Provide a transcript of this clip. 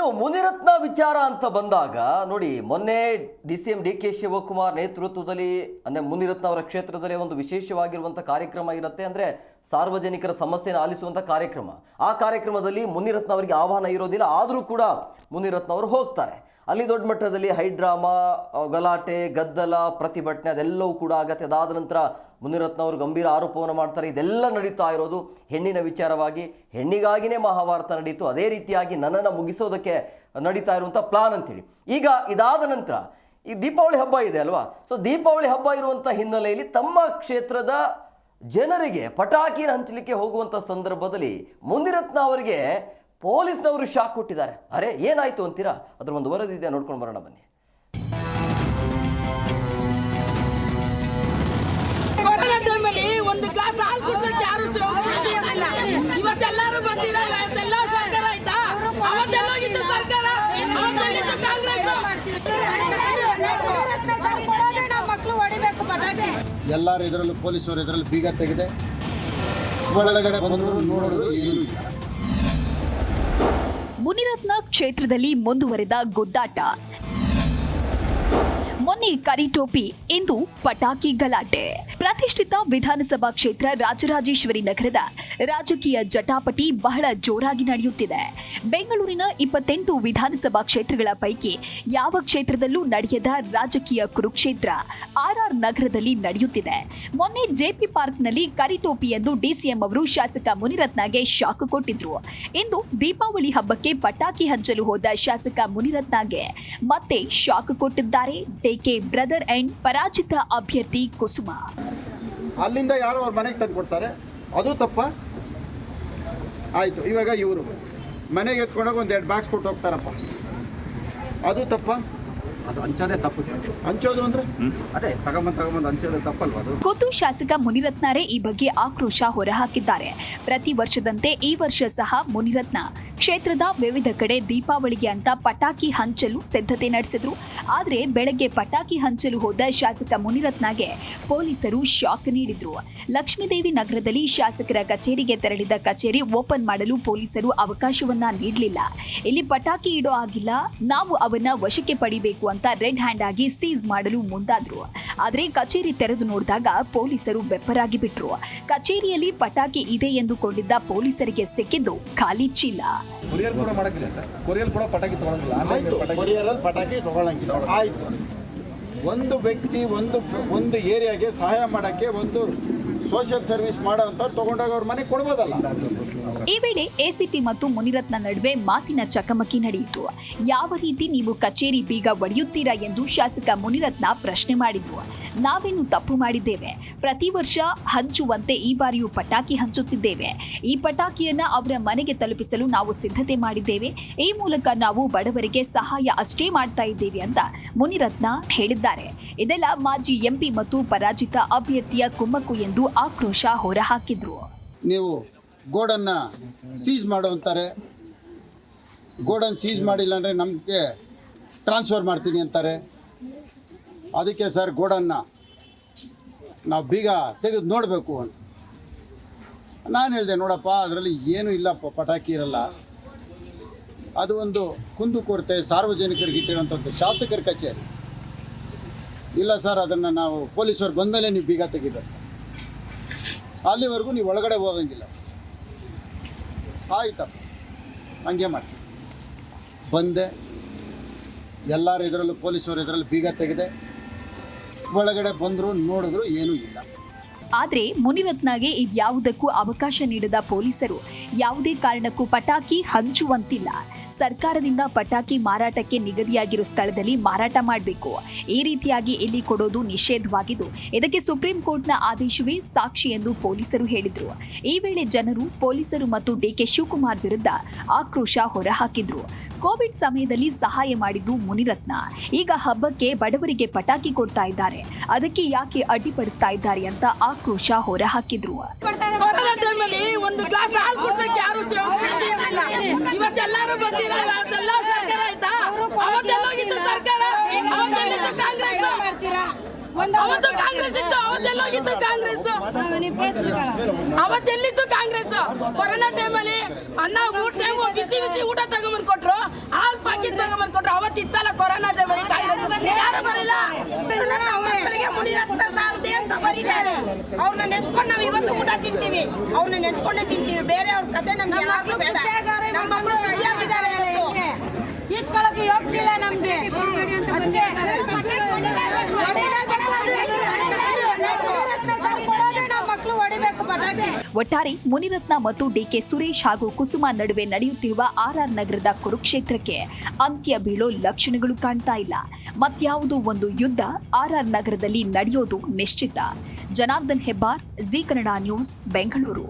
ಇನ್ನು ಮುನಿರತ್ನ ವಿಚಾರ ಅಂತ ಬಂದಾಗ, ನೋಡಿ, ಮೊನ್ನೆ D C M D K Shivakumar ನೇತೃತ್ವದಲ್ಲಿ, ಅಂದರೆ ಮುನಿರತ್ನ ಅವರ ಕ್ಷೇತ್ರದಲ್ಲಿ ಒಂದು ವಿಶೇಷವಾಗಿರುವಂಥ ಕಾರ್ಯಕ್ರಮ ಇರುತ್ತೆ. ಅಂದ್ರೆ ಸಾರ್ವಜನಿಕರ ಸಮಸ್ಯೆನ ಆಲಿಸುವಂಥ ಕಾರ್ಯಕ್ರಮ. ಆ ಕಾರ್ಯಕ್ರಮದಲ್ಲಿ ಮುನಿರತ್ನ ಅವರಿಗೆ ಆಹ್ವಾನ ಇರೋದಿಲ್ಲ, ಆದರೂ ಕೂಡ ಮುನಿರತ್ನ ಅವರು ಹೋಗ್ತಾರೆ. ಅಲ್ಲಿ ದೊಡ್ಡ ಮಟ್ಟದಲ್ಲಿ ಹೈಡ್ರಾಮಾ ಗಲಾಟೆ, ಗದ್ದಲ, ಪ್ರತಿಭಟನೆ ಅದೆಲ್ಲವೂ ಕೂಡ ಆಗತ್ತೆ. ಅದಾದ ನಂತರ ಮುನಿರತ್ನ ಅವರು ಗಂಭೀರ ಆರೋಪವನ್ನು ಮಾಡ್ತಾರೆ. ಇದೆಲ್ಲ ನಡೀತಾ ಇರೋದು ಹೆಣ್ಣಿನ ವಿಚಾರವಾಗಿ. ಹೆಣ್ಣಿಗಾಗಿನೇ ಮಹಾಭಾರತ ನಡೀತು. ಅದೇ ರೀತಿಯಾಗಿ ನನ್ನನ್ನು ಮುಗಿಸೋದಕ್ಕೆ ನಡೀತಾ ಇರುವಂಥ ಪ್ಲಾನ್ ಅಂತೇಳಿ. ಈಗ ಇದಾದ ನಂತರ ಈ ದೀಪಾವಳಿ ಹಬ್ಬ ಇದೆ ಅಲ್ವಾ? ಸೊ ದೀಪಾವಳಿ ಹಬ್ಬ ಇರುವಂಥ ಹಿನ್ನೆಲೆಯಲ್ಲಿ ತಮ್ಮ ಕ್ಷೇತ್ರದ ಜನರಿಗೆ ಪಟಾಕಿ ಹಂಚಲಿಕ್ಕೆ ಹೋಗುವಂಥ ಸಂದರ್ಭದಲ್ಲಿ ಮುನಿರತ್ನ ಅವರಿಗೆ ಪೊಲೀಸ್ನವರು ಶಾಕ್ ಕೊಟ್ಟಿದ್ದಾರೆ. ಅರೆ ಏನಾಯ್ತು ಅಂತೀರಾ? ಅದ್ರ ಒಂದು ವರದಿ ಇದೆ ನೋಡ್ಕೊಂಡು ಬರೋಣ ಬನ್ನಿ. ಒಂದು ಗ್ಲಾಸ್ ಹಾಲು ಕುಡಿಸಕ್ಕೆ ಯಾರು ಶಕ್ತಿ ಇರಲಿಲ್ಲ ಇವತ್ತೆಲ್ಲರೂ ಬಂದಿರ ಇವತ್ತೆಲ್ಲ ಸರ್ಕಾರ ಆಯ್ತಾ? ಅವತ್ತೆಲ್ಲೋಗಿತ್ತು ಸರ್ಕಾರ? ಅವತ್ತೆಲ್ಲಿತ್ತು ಕಾಂಗ್ರೆಸ್ ಮಕ್ಕಳು ಹೊಡಿಬೇಕು ಪಟಾಕಿ ಎಲ್ಲರ ಇದರಲ್ಲೂ ಪೊಲೀಸರು ಇದರಲ್ಲಿ ಬೀಗ ತೆಗೆದೆ ಒಳಗಡೆ ಬಂದು ನೋಡೋದು ಏನು ಮುನಿರತ್ನ ಕ್ಷೇತ್ರದಲ್ಲಿ ಮುಂದುವರೆದ ಗುದ್ದಾಟ. ಮೊನ್ನೆ ಕರಿಟೋಪಿ ಇಂದು ಪಟಾಕಿ ಗಲಾಟೆ. ಪ್ರತಿಷ್ಠಿತ ವಿಧಾನಸಭಾ ಕ್ಷೇತ್ರ ರಾಜರಾಜೇಶ್ವರಿ ನಗರದ ರಾಜಕೀಯ ಜಟಾಪಟಿ ಬಹಳ ಜೋರಾಗಿ ನಡೆಯುತ್ತಿದೆ. ಬೆಂಗಳೂರಿನ ಇಪ್ಪತ್ತೆಂಟು ವಿಧಾನಸಭಾ ಕ್ಷೇತ್ರಗಳ ಪೈಕಿ ಯಾವ ಕ್ಷೇತ್ರದಲ್ಲೂ ನಡೆಯದ ರಾಜಕೀಯ ಕುರುಕ್ಷೇತ್ರ ಆರ್ಆರ್ ನಗರದಲ್ಲಿ ನಡೆಯುತ್ತಿದೆ. ಮೊನ್ನೆ ಜೆಪಿ ಪಾರ್ಕ್ನಲ್ಲಿ ಕರಿಟೋಪಿ ಎಂದು ಡಿಸಿಎಂ ಅವರು ಶಾಸಕ ಮುನಿರತ್ನಗೆ ಶಾಕ್ ಕೊಟ್ಟಿದ್ರು. ಇಂದು ದೀಪಾವಳಿ ಹಬ್ಬಕ್ಕೆ ಪಟಾಕಿ ಹಂಚಲು ಹೋದ ಶಾಸಕ ಮುನಿರತ್ನಗೆ ಮತ್ತೆ ಶಾಕ್ ಕೊಟ್ಟಿದ್ದಾರೆ. ಡಿಕೆ ಬ್ರದರ್ ಅಂಡ್ ಪರಾಜಿತ ಅಭ್ಯರ್ಥಿ ಕುಸುಮ. ಅಲ್ಲಿಂದ ಯಾರೋ ಅವ್ರ ಮನೆಗೆ ತಂದು ಕೊಡ್ತಾರೆ. ಅದು ತಪ್ಪ. ಆಯಿತು, ಇವಾಗ ಇವರು ಮನೆಗೆ ಎತ್ಕೊಂಡೋಗಿ ಒಂದು ಎರಡು ಬಾಕ್ಸ್ ಕೊಟ್ಟು ಹೋಗ್ತಾರಪ್ಪ. ಅದು ತಪ್ಪ. ಅದು ಹಂಚೋದೇ ತಪ್ಪು ಸರ್. ಹಂಚೋದು ಅಂದರೆ? ಅದೇ ತಗೊಂಬಂದು ತಗೊಂಬಂದು ಹಂಚೋದೇ ತಪ್ಪಲ್ವಾ ಅದು? ಖುದ್ದು ಶಾಸಕ ಮುನಿರತ್ನರೇ ಈ ಬಗ್ಗೆ ಆಕ್ರೋಶ ಹೊರಹಾಕಿದ್ದಾರೆ. ಪ್ರತಿ ವರ್ಷದಂತೆ ಈ ವರ್ಷ ಸಹ ಮುನಿರತ್ನ ಕ್ಷೇತ್ರದ ವಿವಿಧ ಕಡೆ ದೀಪಾವಳಿಗೆ ಅಂತ ಪಟಾಕಿ ಹಂಚಲು ಸಿದ್ಧತೆ ನಡೆಸಿದ್ರು. ಆದರೆ ಬೆಳಗ್ಗೆ ಪಟಾಕಿ ಹಂಚಲು ಹೋದ ಶಾಸಕ ಮುನಿರತ್ನಗೆ ಪೊಲೀಸರು ಶಾಕ್ ನೀಡಿದ್ರು. ಲಕ್ಷ್ಮೀದೇವಿ ನಗರದಲ್ಲಿ ಶಾಸಕರ ಕಚೇರಿಗೆ ತೆರಳಿದ ಕಚೇರಿ ಓಪನ್ ಮಾಡಲು ಪೊಲೀಸರು ಅವಕಾಶವನ್ನ ನೀಡಲಿಲ್ಲ. ಇಲ್ಲಿ ಪಟಾಕಿ ಇಡೋ ಆಗಿಲ್ಲ ನಾವು ಅವನ್ನ ವಶಕ್ಕೆ ಪಡಿಬೇಕು ಅಂತ ರೆಡ್ ಹ್ಯಾಂಡ್ ಆಗಿ ಸೀಸ್ ಮಾಡಲು ಮುಂದಾದ್ರು. ಆದ್ರೆ ಕಚೇರಿ ತೆರೆದು ನೋಡಿದಾಗ ಪೊಲೀಸರು ಬೆಪ್ಪರಾಗಿ ಬಿಟ್ರು. ಕಚೇರಿಯಲ್ಲಿ ಪಟಾಕಿ ಇದೆ ಎಂದುಕೊಂಡಿದ್ದ ಪೊಲೀಸರಿಗೆ ಸಿಕ್ಕಿದ್ದು ಖಾಲಿ ಚೀಲ. ಕೊರಿಯರ್ ಕೂಡ ಮಾಡಕ್ಕಿಲ್ಲ ಸರ್. ಕೊರಿಯರ್ ಕೂಡ ಪಟಾಕಿ ತಗೊಳಂಗಿಲ್ಲ. ಆನ್ಲೈನ್ ಆಯಿತು ಪಟಾಕಿ ಕೊರಿಯರಲ್ಲಿ ಪಟಾಕಿ ತೊಗೊಳಂಗಿಲ್ಲ. ಆಯಿತು. ಒಂದು ವ್ಯಕ್ತಿ ಒಂದು ಒಂದು ಏರಿಯಾಗೆ ಸಹಾಯ ಮಾಡೋಕ್ಕೆ ಒಂದು ಸೋಷಿಯಲ್ ಸರ್ವಿಸ್ ಮಾಡೋ ತೊಗೊಂಡೋಗಿ ಅವ್ರ ಮನೆ ಕೊಡ್ಬೋದಲ್ಲ. ಈ ವೇಳೆ ಎಸಿಪಿ ಮತ್ತು ಮುನಿರತ್ನ ನಡುವೆ ಮಾತಿನ ಚಕಮಕಿ ನಡೆಯಿತು. ಯಾವ ರೀತಿ ನೀವು ಕಚೇರಿ ಬೀಗ ಒಡೆಯುತ್ತೀರಾ ಎಂದು ಶಾಸಕ ಮುನಿರತ್ನ ಪ್ರಶ್ನೆ ಮಾಡಿದ್ರು. ನಾವೇನು ತಪ್ಪು ಮಾಡಿದ್ದೇವೆ? ಪ್ರತಿ ವರ್ಷ ಹಂಚುವಂತೆ ಈ ಬಾರಿಯೂ ಪಟಾಕಿ ಹಂಚುತ್ತಿದ್ದೇವೆ. ಈ ಪಟಾಕಿಯನ್ನು ಅವರ ಮನೆಗೆ ತಲುಪಿಸಲು ನಾವು ಸಿದ್ಧತೆ ಮಾಡಿದ್ದೇವೆ. ಈ ಮೂಲಕ ನಾವು ಬಡವರಿಗೆ ಸಹಾಯ ಅಷ್ಟೇ ಮಾಡ್ತಾ ಇದ್ದೇವೆ ಅಂತ ಮುನಿರತ್ನ ಹೇಳಿದ್ದಾರೆ. ಇದೆಲ್ಲ ಮಾಜಿ ಎಂಪಿ ಮತ್ತು ಪರಾಜಿತ ಅಭ್ಯರ್ಥಿಯ ಕುಮ್ಮಕ್ಕು ಎಂದು ಆಕ್ರೋಶ ಹೊರಹಾಕಿದ್ರು. ನೀವು ಗೋಡನ್ನು ಸೀಸ್ ಮಾಡು ಅಂತಾರೆ. ಗೋಡನ್ ಸೀಸ್ ಮಾಡಿಲ್ಲ ಅಂದ್ರೆ ನಮಗೆ ಟ್ರಾನ್ಸ್ಫರ್ ಮಾಡ್ತೀನಿ ಅಂತಾರೆ. ಅದಕ್ಕೆ ಸರ್ ಗೋಡನ್ನು ನಾವು ಬೀಗ ತೆಗೆದು ನೋಡಬೇಕು ಅಂತ. ನಾನು ಹೇಳಿದೆ, ನೋಡಪ್ಪ, ಅದರಲ್ಲಿ ಏನೂ ಇಲ್ಲಪ್ಪ ಪಟಾಕಿ ಇರಲ್ಲ. ಅದು ಒಂದು ಕುಂದುಕೊರತೆ ಸಾರ್ವಜನಿಕರಿಗೆ ಇಟ್ಟಿರೋಂಥದ್ದು ಶಾಸಕರ ಕಚೇರಿ. ಇಲ್ಲ ಸರ್, ಅದನ್ನು ನಾವು ಪೊಲೀಸರು ಬಂದಮೇಲೆ ನೀವು ಬೀಗ ತೆಗಿಬೇಕು ಸರ್. ಅಲ್ಲಿವರೆಗೂ ನೀವು ಒಳಗಡೆ ಹೋಗಂಗಿಲ್ಲ ಆಯ್ತಪ್ಪ, ಹಂಗೆ ಮಾಡಿ ಬಂದೆ, ಎಲ್ಲರ ಇದರಲ್ಲೂ ಪೊಲೀಸರು ಇದರಲ್ಲಿ ಬೀಗ ತೆಗೆದೆ ಒಳಗಡೆ ಬಂದರು ನೋಡಿದ್ರು ಏನೂ ಇಲ್ಲ. ಆದರೆ ಮುನಿರತ್ನಗೆ ಇದ್ಯಾವುದಕ್ಕೂ ಅವಕಾಶ ನೀಡದ ಪೊಲೀಸರು ಯಾವುದೇ ಕಾರಣಕ್ಕೂ ಪಟಾಕಿ ಹಂಚುವಂತಿಲ್ಲ. ಸರ್ಕಾರದಿಂದ ಪಟಾಕಿ ಮಾರಾಟಕ್ಕೆ ನಿಗದಿಯಾಗಿರೋ ಸ್ಥಳದಲ್ಲಿ ಮಾರಾಟ ಮಾಡಬೇಕು. ಈ ರೀತಿಯಾಗಿ ಇಲ್ಲಿ ಕೊಡೋದು ನಿಷೇಧವಾಗಿದ್ದು, ಇದಕ್ಕೆ ಸುಪ್ರೀಂ ಕೋರ್ಟ್ನ ಆದೇಶವೇ ಸಾಕ್ಷಿ ಎಂದು ಪೊಲೀಸರು ಹೇಳಿದರು. ಈ ವೇಳೆ ಜನರು ಪೊಲೀಸರು ಮತ್ತು ಡಿಕೆ ಶಿವಕುಮಾರ್ ವಿರುದ್ಧ ಆಕ್ರೋಶ ಹೊರಹಾಕಿದ್ರು. ಕೋವಿಡ್ ಸಮಯದಲ್ಲಿ ಸಹಾಯ ಮಾಡಿದ್ದು ಮುನಿರತ್ನ. ಈಗ ಹಬ್ಬಕ್ಕೆ ಬಡವರಿಗೆ ಪಟಾಕಿ ಕೊಡ್ತಾ ಇದ್ದಾರೆ. ಅದಕ್ಕೆ ಯಾಕೆ ಅಡ್ಡಿಪಡಿಸ್ತಾ ಇದ್ದಾರೆ ಅಂತ ಆಕ್ರೋಶ ಹೊರಹಾಕಿದ್ರು. ಒಂದು ಸರ್ಕಾರ ಅವತ್ತು ಕಾಂಗ್ರೆಸ್ ಇತ್ತು ಅವತ್ತೆಲ್ಲೋಗಿತ್ತು ಕಾಂಗ್ರೆಸ್. ಅವತ್ತೆಲ್ಲಿತ್ತು ಕಾಂಗ್ರೆಸ್? ಕೊರೋನಾ ಟೈಮಲ್ಲಿ ಅನ್ನ ಮೂರ್ ಟೈಮ್ ಬಿಸಿ ಬಿಸಿ ಊಟ ತಗೊಂಬಂದ್ ಕೊಟ್ರು ಹಾಲ್ ಪಾಕಿಟ್ ತಗೊಂಡ್ಬಂದು ಕೊಟ್ರು ಅವತ್ತಿತ್ತಲ್ಲ ಕೊರೋನಾ ಟೈಮಲ್ಲಿ ಯಾರು ಬರಲಿಲ್ಲ? ಮುನಿರತ್ನ ಸಾರದೆ ಅಂತ ಬರೀತಾರೆ. ಅವ್ರನ್ನ ನೆನ್ಸ್ಕೊಂಡು ನಾವು ಇವತ್ತು ಊಟ ತಿಂತೀವಿ. ಅವ್ರನ್ನ ನೆನ್ಸ್ಕೊಂಡೇ ತಿಂತೀವಿ. ಬೇರೆ ಅವ್ರ ಕತೆ ನಮ್ಗೆ ಯಾರು ಬೇಡ. ನಮ್ಮ ಮಕ್ಕಳು ಖುಷಿಯಾಗಿದ್ದಾರೆ ಇವತ್ತು. ಈಸ್ಕೊಳಕ್ಕೆ ಹೋಗ್ತಿಲ್ಲ ನಮ್ಗೆ. ಅಷ್ಟೇ ಹೊಡಿಲೇಬೇಕು, ಮುನಿರತ್ನ ಸಾರ್ ಕೊಡೋದೇ ನಮ್ಮ ಮಕ್ಳು ಹೊಡಿಬೇಕು ಪಟಾಕಿ ಒಟ್ಟಾರೆ ಮುನಿರತ್ನ ಮತ್ತು ಡಿಕೆ ಸುರೇಶ್ ಹಾಗೂ ಕುಸುಮ ನಡುವೆ ನಡೆಯುತ್ತಿರುವ ಆರ್ಆರ್ ನಗರದ ಕುರುಕ್ಷೇತ್ರಕ್ಕೆ ಅಂತ್ಯ ಬೀಳೋ ಲಕ್ಷಣಗಳು ಕಾಣ್ತಾ ಇಲ್ಲ. ಮತ್ಯಾವುದೋ ಒಂದು ಯುದ್ಧ ಆರ್ಆರ್ ನಗರದಲ್ಲಿ ನಡೆಯೋದು ನಿಶ್ಚಿತ. Janardhan Hebbar, Zee Kannada news, Bengaluru.